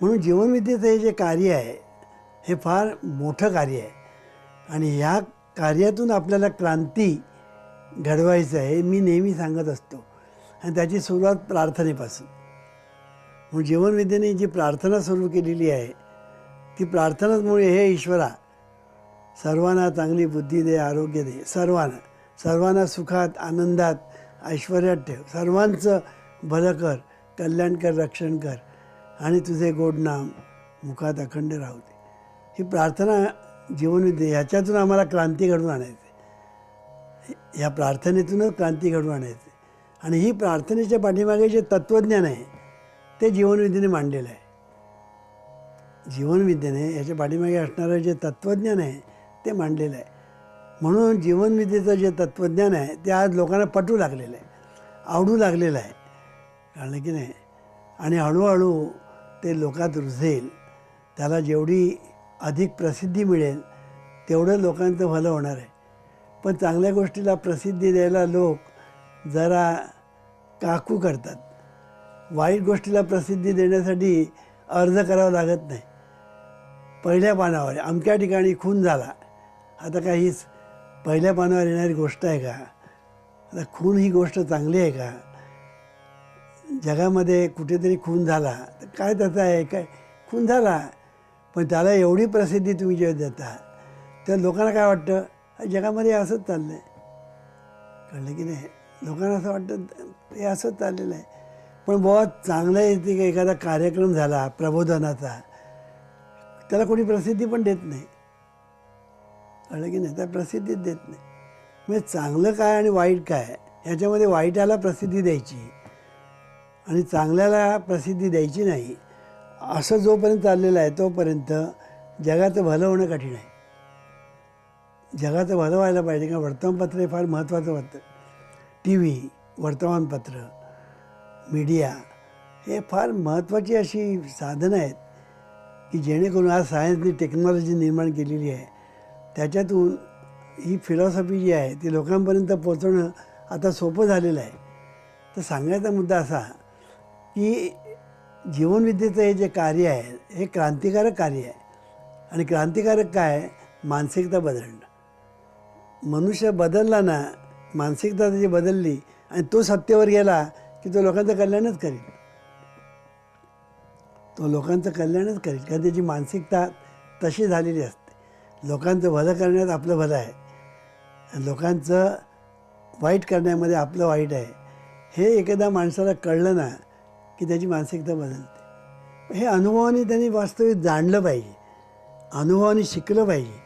म्हणून जीवनविद्येचं हे जे कार्य आहे हे फार मोठं कार्य आहे. आणि ह्या कार्यातून आपल्याला क्रांती घडवायचं आहे हे मी नेहमी सांगत असतो. आणि त्याची सुरुवात प्रार्थनेपासून. म्हणून जीवनविद्येने जी प्रार्थना सुरू केलेली आहे ती प्रार्थनाचमुळे हे ईश्वरा सर्वांना चांगली बुद्धी दे आरोग्य दे सर्वांना सर्वांना सुखात आनंदात ऐश्वर्यात ठेव. सर्वांचं भलं कर कल्याण कर रक्षण कर. आणि तुझे गोड नाम मुखात अखंड राहू दे ही प्रार्थना जीवनविद्या ह्याच्यातून आम्हाला क्रांती घडवून आणायचे. ह्या प्रार्थनेतूनच क्रांती घडवून आणायचे. आणि ही प्रार्थनेच्या पाठीमागे जे तत्त्वज्ञान आहे ते जीवनविद्येने मांडलेलं आहे. जीवनविद्येने याच्या पाठीमागे असणारं जे तत्त्वज्ञान आहे ते मांडलेलं आहे. म्हणून जीवनविद्येचं जे तत्त्वज्ञान आहे ते आज लोकांना पटू लागलेलं आहे आवडू लागलेलं आहे. कारण की नाही? आणि हळूहळू ते लोकात रुजेल त्याला जेवढी अधिक प्रसिद्धी मिळेल तेवढं लोकांचं भलं होणार आहे. पण चांगल्या गोष्टीला प्रसिद्धी द्यायला लोक जरा काकू करतात. वाईट गोष्टीला प्रसिद्धी देण्यासाठी अर्ज करावा लागत नाही. पहिल्या पानावर आमच्या अमक्या ठिकाणी खून झाला. आता काहीच पहिल्या पानावर येणारी गोष्ट आहे का? आता खून ही गोष्ट चांगली आहे का? जगामध्ये कुठेतरी खून झाला तर काय त्याचं आहे काय? खून झाला पण त्याला एवढी प्रसिद्धी तुम्ही जे देता तर लोकांना काय वाटतं? जगामध्ये असंच चाललं आहे कळलं की नाही? लोकांना असं वाटतं हे असंच चाललेलं आहे. पण बुवा चांगलं येते की एखादा कार्यक्रम झाला प्रबोधनाचा त्याला कोणी प्रसिद्धी पण देत नाही. कळलं की नाही? त्या प्रसिद्धीच देत नाही. म्हणजे चांगलं काय आणि वाईट काय? ह्याच्यामध्ये वाईटाला प्रसिद्धी द्यायची. आणि चांगल्याला प्रसिद्धी द्यायची नाही. असं जोपर्यंत चाललेलं आहे तोपर्यंत जगाचं भलं होणं कठीण आहे. जगाचं भलं व्हायला पाहिजे का वर्तमानपत्र हे फार महत्त्वाचं वाटतं. टी व्ही वर्तमानपत्र मीडिया हे फार महत्त्वाची अशी साधनं आहेत की जेणेकरून आज सायन्सनी टेक्नॉलॉजी निर्माण केलेली आहे. त्याच्यातून ही फिलॉसॉफी जी आहे ती लोकांपर्यंत पोचवणं आता सोपं झालेलं आहे. तर सांगायचा मुद्दा असा की जीवनविद्येचं हे जे कार्य आहे हे क्रांतिकारक कार्य आहे. आणि क्रांतिकारक काय? मानसिकता बदलणं. मनुष्य बदलला ना मानसिकता त्याची बदलली आणि तो सत्तेवर गेला की तो लोकांचं कल्याणच करेल. तो लोकांचं कल्याणच करेल. कारण त्याची मानसिकता तशी झालेली असते. लोकांचं भलं करण्यात आपलं भलं आहे. आणि लोकांचं वाईट करण्यामध्ये आपलं वाईट आहे. हे एखाद्या माणसाला कळलं ना की त्याची मानसिकता बदलते. हे अनुभवाने त्यांनी वास्तविक जाणलं पाहिजे. अनुभवाने शिकलं पाहिजे.